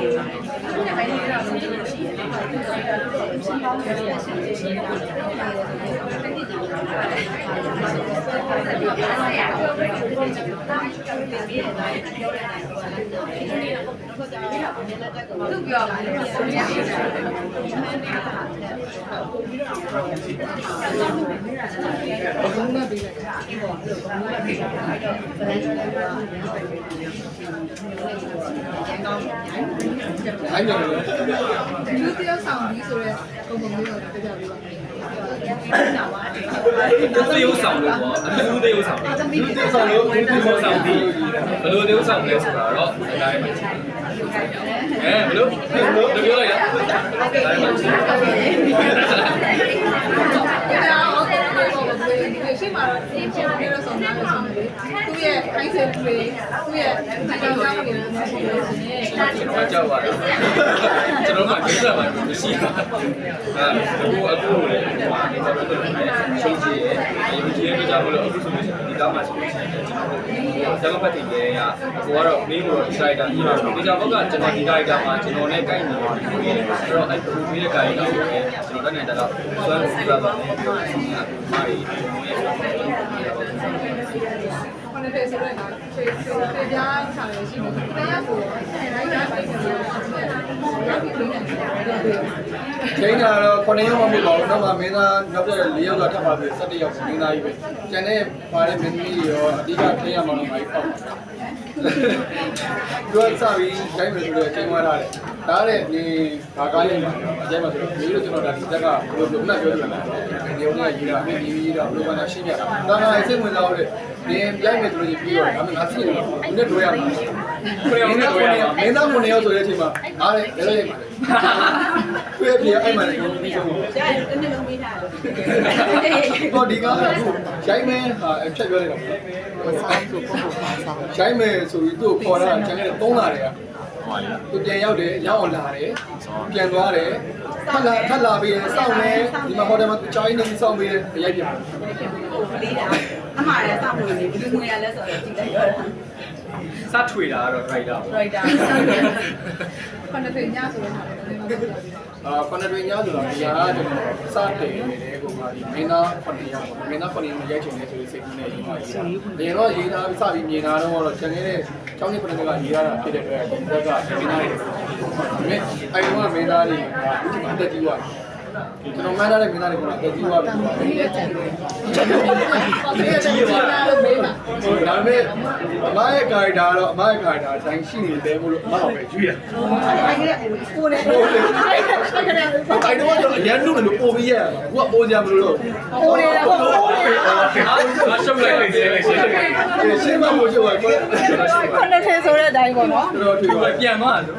နေပါတယ်ဒီနေ့ပိုင်းလေးတော့ဆုံးလို့ရှိရင်ရှင်းပေါင်းရတဲ့ရှင်းရှင်းတာတတိယသူပြောတာလေဆုံးရရှိတယ် အိုင်းတယ်လေလူတယောက်ဆောင်ပြီးဆိုတော့ပုံပုံလေးတော့ပြပြပေးပါမယ် သေယုဆောင်လို့ပေါ့အလူသေယုဆောင်လူတေဆောင်လို့သေယုဆောင်ပြီးဘယ်လိုသေယုဆောင်လဲဆိုတာတော့ဒီတိုင်းပဲအဲဘယ်လိုဘယ်လိုပြောလိုက်ရအောင်ဒီတိုင်းပါ။ဒါအော်ကလေးပေါ်မှာဒီရှိမှာတော့ဒီချက်လေးတော့ဆောင်တာလို့ဆောင်တယ်။သူ့ရဲ့ခိုင်းစင်တွေသူ့ရဲ့ဒီကောင်ကြောင့်နေလို့ရှိလို့ရှိရင်ကျွန်တော်ကြောက်ပါတယ်ကျွန် တော်မှဒီကမှာမရှိတာအဲအခုအခုလည်းဒီမှာဒီမှာတော့ချင်းချီရဲ့အယူကြီးရဲ့ကြောင့်လို့အခုဆိုလို့ဒီကားမှာဆိုလို့ရှိရင်ကျွန်တော်ဇမပတ်တင်ရဲ့ကကိုကတော့မင်းကိုဒီဆိုင်တာဒီမှာဒီကြောင့်ဘက်ကကျွန်တော်ဒီတိုင်းကမှာကျွန်တော်နဲ့ကိုက်နေတယ်ဆိုတော့အဲ့ဒီပြီးတဲ့ကိုင်တော့ကျွန်တော်တက်နေတာတော့ဆွမ်းစီလာတော့ပြောနေတာမာရီ ရဲ့ခဏတည်းဆိုတော့ဒါဖေဖေဖေပြားချာရရှိတယ်။တရားကိုတိုင်းတိုင်းပိုင်းကိုရောက်ပြီးပြင်နေတယ်။ ချိန်တာတော့9ရောက်မှမဟုတ်ပါဘူးနောက်မှမင်းသားနောက်တဲ့4ယောက်ကထပ်ပါပြီး17ယောက်မင်းသားကြီးပဲကျန်တဲ့ပါတဲ့မင်းသမီးတွေရောအဓိကထိရမှာတော့မိုက်ပေါ့သူကစပြီးခိုင်းမယ်ဆိုတော့ချိန်သွားတာလေဒါတဲ့ဒီဘာကားလေးမှာအကျဲမှာဆိုတော့ဒီလိုကျွန်တော်ဒါဒီတက်ကဘယ်လိုပြောပြောပြတာဒီုံကရေးတာမင်းကြီးရေးတာဘယ်လိုမှရှင်းပြတာဒါကစိတ်ဝင်စားလို့ဒီရိုက်မယ်ဆိုလို့ပြီးတော့ဒါမှငါသိနေတော့ဒီနဲ့တွေ့ရမှာမင်းသားမင်းသားမနေရောက်ဆိုတဲ့အချိန်မှာအားလေလဲလဲရိုက်ပါ လေတွေ့ပြအဲ့မှာလည်းပြီးဆုံးကြာရင်တစ်နှစ်လုံးပေးထားတယ်ဟောဒီကားကအခုရိုင်းမဲဟာအဖြတ်ပြောလိုက်တာပေါ့ရိုင်းမဲဆိုပြီးသူ့ကိုခေါ်တာကျန်တဲ့သုံးလာတယ်ကသူပြန်ရောက်တယ်ရောက်အောင်လာတယ်ပြန်သွားတယ်ထပ်လာထပ်လာပြီးစောင့်နေဒီမှာဟိုတယ်မှာချိုင်းနေစောင့်ပြီးရိုက်ပြန်လေးတာအမှားရစောင့်လို့နေဘယ်လိုငွေရလဲဆိုတော့ကြည့်လိုက်တော့ စထွေတာကတော့ driver ပေါ့ရိုက်တာစောင့်တယ်ခဏတည်းညဆိုတော့လည်းမပြောပြဘူးအာခဏတွင်ညဆိုတာဒီဟာကျွန်တော်စတင်နေတယ်ကိုပါဒီမင်းသား9ယောက်ပေါ့မင်းသား9ယောက်ရိုက်ချင်တယ်ဆိုပြီးစိတ်ကူးနေရေးပါရေးတာအရင်တော့ရေးသားစပြီးမြင်တာတော့ကျန်ခဲ့တဲ့ကျောင်းနေပရိသတ်ကရေးရတာဖြစ်တဲ့အတွက်ဒီဘက်ကမင်းသားတွေမင်းအဲ့ဒီကမင်းသားတွေကဒီမှာတက်ကြီးသွား ကျွန်တော်မှန်းထားတဲ့မင်းသားတွေကတက်ကြီးသွားပြီဒီရဲ့ချက်တွေဒီရဲ့ချက်တွေလို့မေးပါဒါပေမဲ့အမရဲ့ character ကတော့အမရဲ့ character အတိုင်းရှိနေတယ်မို့လို့အမတော့ပဲကြွေးရအဲ့ဒီကိုနေဟုတ်တယ်အဲ့ဒါကလည်းအဲ့တော့ကျွန်တော်အရန်နုလို့ပို့ပြီးရတာအခုကပို့ကြမလို့လို့ဟိုနေတာဟိုနေတာအားရှုပ်လိုက်တယ်ရှင်းလိုက်ရှင်းလိုက်ရှင်းမလို့ချုပ်ပါကိုခဏတည်းဆိုတဲ့အတိုင်းပေါ့နော်တော်တော်ထွေးပါပြန်သွားတယ်